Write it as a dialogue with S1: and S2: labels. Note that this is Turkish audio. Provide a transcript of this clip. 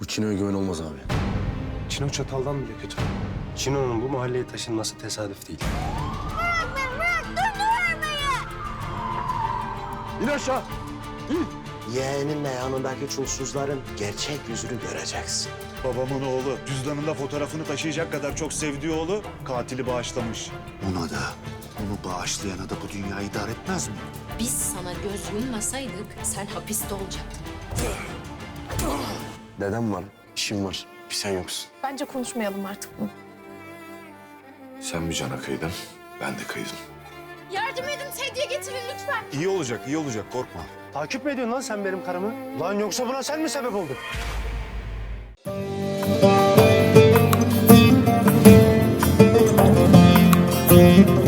S1: Bu Çino'ya güven olmaz abi.
S2: Çino çataldan bile kötü. Çino'nun bu mahalleye taşınması tesadüf değil.
S1: İn aşağı.
S3: Yeğeninle yanındaki çulsuzların gerçek yüzünü göreceksin.
S4: Babamın oğlu cüzdanında fotoğrafını taşıyacak kadar çok sevdiği oğlu katili bağışlamış.
S5: Ona da, onu bağışlayana da bu dünya idare etmez mi?
S6: Biz sana göz yummasaydık sen hapiste olacaktın.
S1: Dedem var, işim var. Bir sen yoksun.
S7: Bence konuşmayalım artık bunu.
S8: Sen bir cana kıydın, ben de kıydım.
S7: Yardım edin, hediye getirin lütfen.
S4: İyi olacak, iyi olacak. Korkma.
S2: Takip mi ediyorsun lan sen benim karımı? Lan yoksa buna sen mi sebep oldun? Thank you.